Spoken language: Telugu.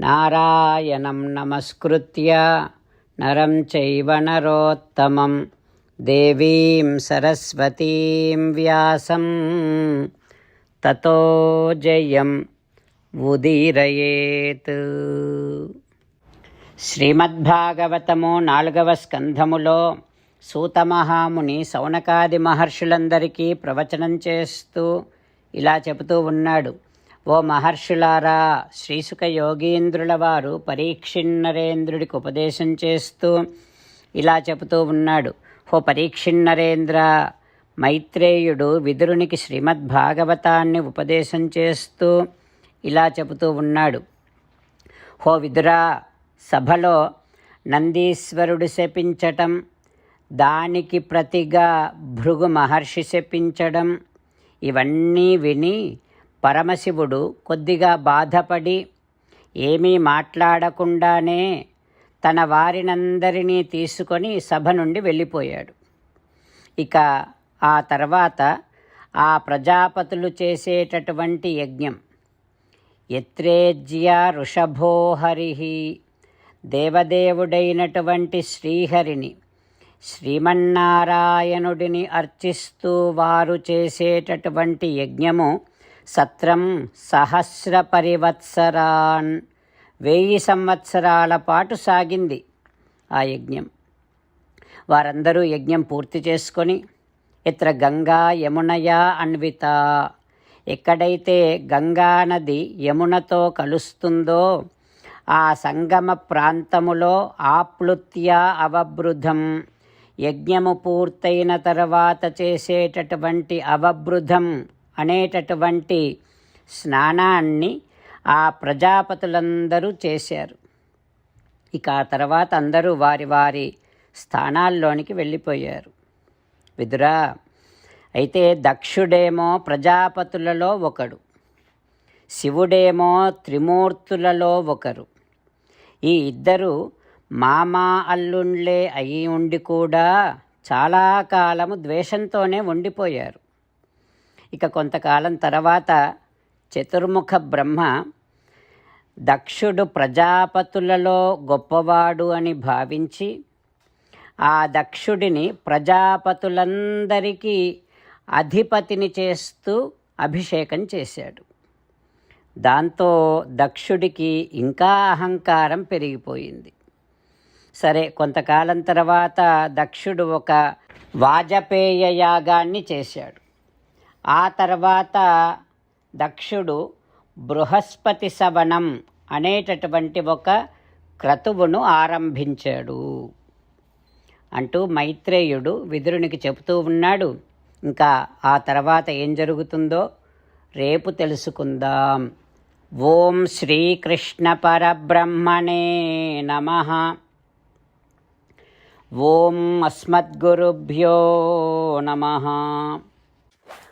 నారాయణం నమస్కృత్య నరం చైవ నరోత్తమం దేవీం సరస్వతీం వ్యాసం. తతో జయం ఉదీరయేత్. శ్రీమద్భాగవతము నాలుగవ స్కంధములో సూతమహాముని సౌనకాది మహర్షులందరికీ ప్రవచనం చేస్తూ ఇలా చెబుతూ ఉన్నాడు. ఓ మహర్షులారా శ్రీసుక యోగీంద్రుల వారు పరీక్షిన్నరేంద్రుడికి ఉపదేశం చేస్తూ ఇలా చెబుతూ ఉన్నాడు. ఓ పరీక్షిన్నరేంద్ర మైత్రేయుడు విదురునికి శ్రీమద్భాగవతాన్ని ఉపదేశం చేస్తూ ఇలా చెబుతూ ఉన్నాడు. హో విదురా సభలో నందీశ్వరుడు శపించటం దానికి ప్రతిగా భృగు మహర్షి శపించడం ఇవన్నీ విని పరమశివుడు కొద్దిగా బాధపడి ఏమీ మాట్లాడకుండానే తన వారినందరినీ తీసుకొని సభ నుండి వెళ్ళిపోయాడు. ఇక ఆ తర్వాత ఆ ప్రజాపతులు చేసేటటువంటి యజ్ఞం. ఎత్రేజ్య ఋషభో దేవదేవుడైనటువంటి శ్రీహరిని శ్రీమన్నారాయణుడిని అర్చిస్తూ వారు చేసేటటువంటి యజ్ఞము సత్రం సహస్ర పరివత్సరాన్ వెయ్యి సంవత్సరాల పాటు సాగింది ఆ యజ్ఞం. వారందరూ యజ్ఞం పూర్తి చేసుకొని ఇత్ర గంగా యమునయా అన్విత ఎక్కడైతే గంగా నది యమునతో కలుస్తుందో ఆ సంగమ ప్రాంతములో ఆప్లుత్య అవబృధం. యజ్ఞము పూర్తయిన తర్వాత చేసేటటువంటి అవబృధం అనేటటువంటి స్నానాన్ని ఆ ప్రజాపతులందరూ చేశారు. ఇక ఆ తర్వాత అందరూ వారి వారి స్థానాల్లోనికి వెళ్ళిపోయారు. విదురా అయితే దక్షుడేమో ప్రజాపతులలో ఒకడు. శివుడేమో త్రిమూర్తులలో ఒకరు. ఈ ఇద్దరు మామా అల్లుండ్లే అయి ఉండి కూడా చాలా కాలము ద్వేషంతోనే ఉండిపోయారు. ఇక కొంతకాలం తర్వాత చతుర్ముఖ బ్రహ్మ దక్షుడు ప్రజాపతులలో గొప్పవాడు అని భావించి ఆ దక్షుడిని ప్రజాపతులందరికీ అధిపతిని చేస్తూ అభిషేకం చేశాడు. దాంతో దక్షుడికి ఇంకా అహంకారం పెరిగిపోయింది. సరే కొంతకాలం తర్వాత దక్షుడు ఒక వాజపేయ యాగాన్ని చేశాడు. ఆ తర్వాత దక్షుడు బృహస్పతి శవనం అనేటటువంటి ఒక క్రతువును ఆరంభించాడు. అంటూ మైత్రేయుడు విదురునికి చెబుతూ ఉన్నాడు. ఇంకా ఆ తర్వాత ఏం జరుగుతుందో రేపు తెలుసుకుందాం. ఓం శ్రీకృష్ణ పరబ్రహ్మణే నమ. ఓం అస్మద్గురుభ్యో నమ.